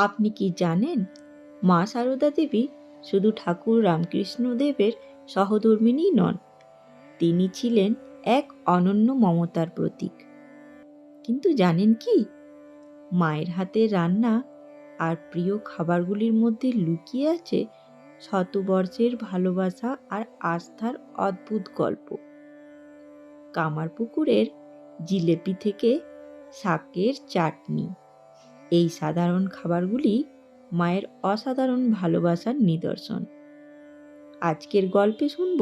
আপনি কি জানেন? মা সারদা দেবী শুধু ঠাকুর রামকৃষ্ণ দেবের নন, তিনি ছিলেন এক অনন্য মমতার প্রতীক। কিন্তু জানেন কি? মায়ের হাতের রান্না আর প্রিয় খাবারগুলির মধ্যে লুকিয়ে আছে শতবর্ষের ভালোবাসা আর আস্থার অদ্ভুত গল্প। কামারপুকুরের জিলেপি থেকে শাকের চাটনি। এই সাধারণ খাবারগুলি মায়ের অসাধারণ ভালোবাসার নিদর্শন। আজকের গল্পে শুনব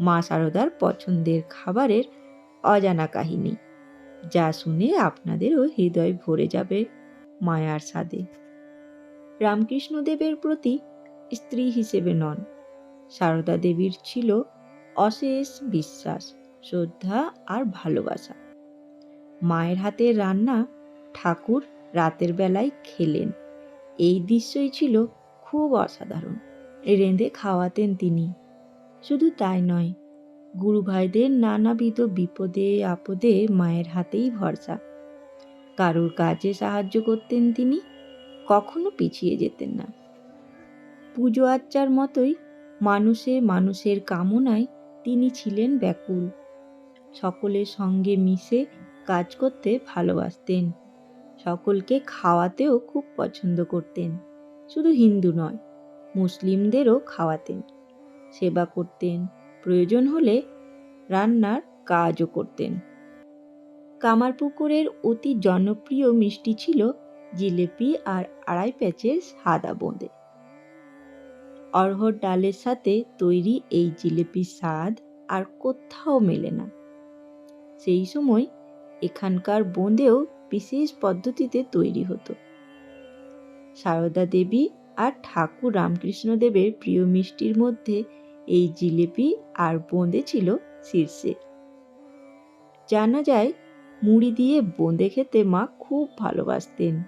মা সারদার পছন্দের খাবারের অজানা কাহিনী, যা শুনে আপনাদেরও হৃদয় ভরে যাবে মায়ার স্বাদে। রামকৃষ্ণদেবের প্রতি স্ত্রী হিসেবে নন, সারদা দেবীর ছিল অশেষ বিশ্বাস, শ্রদ্ধা আর ভালোবাসা। মায়ের হাতের রান্না ঠাকুর রাতের বেলায় খেলেন। এই দৃশ্যই ছিল খুব অসাধারণ। রেঁধে খাওয়াতেন তিনি। শুধু তাই নয় গুরু ভাইদের নানাবিধ বিপদে, আপদে মায়ের হাতেই ভরসা। কারোর কাজে সাহায্য করতেন তিনি, কখনো পিছিয়ে যেতেন না। পুজো আচ্চার মতোই মানুষে মানুষের কামনায় তিনি ছিলেন ব্যাকুল। সকলের সঙ্গে মিশে কাজ করতে ভালোবাসতেন। সকলকে খাওয়াতেও খুব পছন্দ করতেন। শুধু হিন্দু নয়, মুসলিমদেরও খাওয়াতেন। সেবা করতেন, প্রয়োজন হলে রান্নার কাজও করতেন। কামারপুকুরের অতি জনপ্রিয় মিষ্টি ছিল জিলেপি আর আড়াই প্যাচের সাদা বোঁদে। অরহর ডালের সাথে তৈরি এই জিলেপির স্বাদ আর কোথাও মেলে না। সেই সময় এখানকার বোঁদেও বিশেষ পদ্ধতিতে তৈরি হতো। সারদা দেবী আর ঠাকুর রামকৃষ্ণদেবের প্রিয় মিষ্টির মধ্যে এই জিলেপি আর বোঁদে ছিল শীর্ষে জানা যায়, মুড়ি দিয়ে বোঁদে খেতে মা খুব ভালোবাসতেন।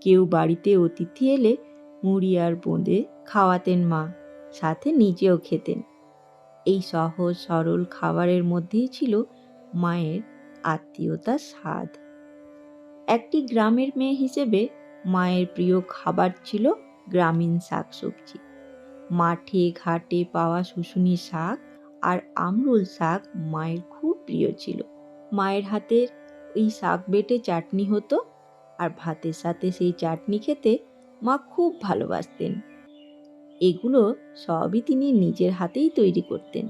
কেউ বাড়িতে অতিথি এলে মুড়ি আর বোঁদে খাওয়াতেন মা, সাথে নিজেও খেতেন। এই সহজ সরল খাবারের মধ্যেই ছিল মায়ের আত্মীয়তার স্বাদ। একটি গ্রামের মেয়ে হিসেবে মায়ের প্রিয় খাবার ছিল গ্রামীণ শাকসবজি। মাঠে, ঘাটে পাওয়া শুশুনি শাক আর আমরুল শাক মায়ের খুব প্রিয় ছিল। মায়ের হাতের এই শাক বেটে চাটনি হতো আর ভাতের সাথে সেই চাটনি খেতে মা খুব ভালোবাসতেন। এগুলো সবই তিনি নিজের হাতেই তৈরি করতেন।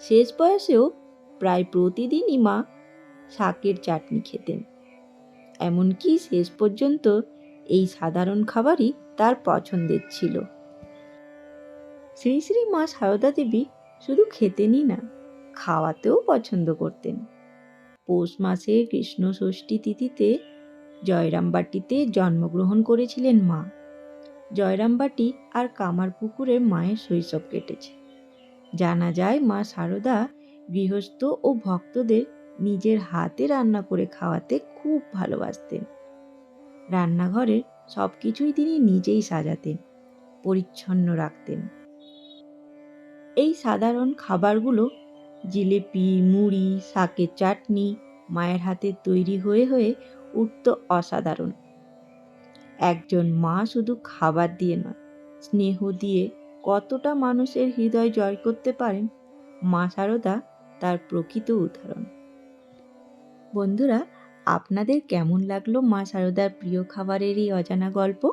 শেষ বয়সেও প্রায় প্রতিদিনই মা শাকের চাটনি খেতেন। এমনকি শেষ পর্যন্ত এই সাধারণ খাবারই তার পছন্দের ছিল। শ্রী শ্রী মা সারদা দেবী শুধু খেতেনই না, খাওয়াতেও পছন্দ করতেন। পৌষ মাসে কৃষ্ণ ষষ্ঠী তিথিতে জয়রামবাটিতে জন্মগ্রহণ করেছিলেন মা। জয়রামবাটি আর কামারপুকুরে মায়ের শৈশব কেটেছে। জানা যায় মা সারদা গৃহস্থ ও ভক্তদের নিজের হাতে রান্না করে খাওয়াতে খুব ভালোবাসতেন। রান্নাঘরের সব কিছুই তিনি নিজেই সাজাতেন, পরিচ্ছন্ন রাখতেন। এই সাধারণ খাবারগুলো জিলেপি, মুড়ি, শাকের চাটনি, মায়ের হাতে তৈরি হয়ে হয়ে উঠত অসাধারণ। একজন মা শুধু খাবার দিয়ে নয়, স্নেহ দিয়ে কতটা মানুষের হৃদয় জয় করতে পারেন, মা সারদা তার প্রকৃত উদাহরণ। বন্ধুরা, আপনাদের কেমন লাগল মা সারদার প্রিয় খাবারের এই অজানা গল্প?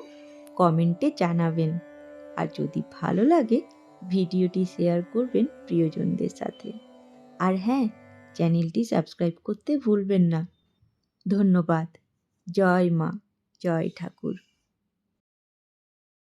কমেন্টে জানাবেন। আর যদি ভালো লাগে, ভিডিওটি শেয়ার করবেন প্রিয়জনদের সাথে। আর হ্যাঁ চ্যানেলটি সাবস্ক্রাইব করতে ভুলবেন না। ধন্যবাদ। জয় মা, জয় ঠাকুর।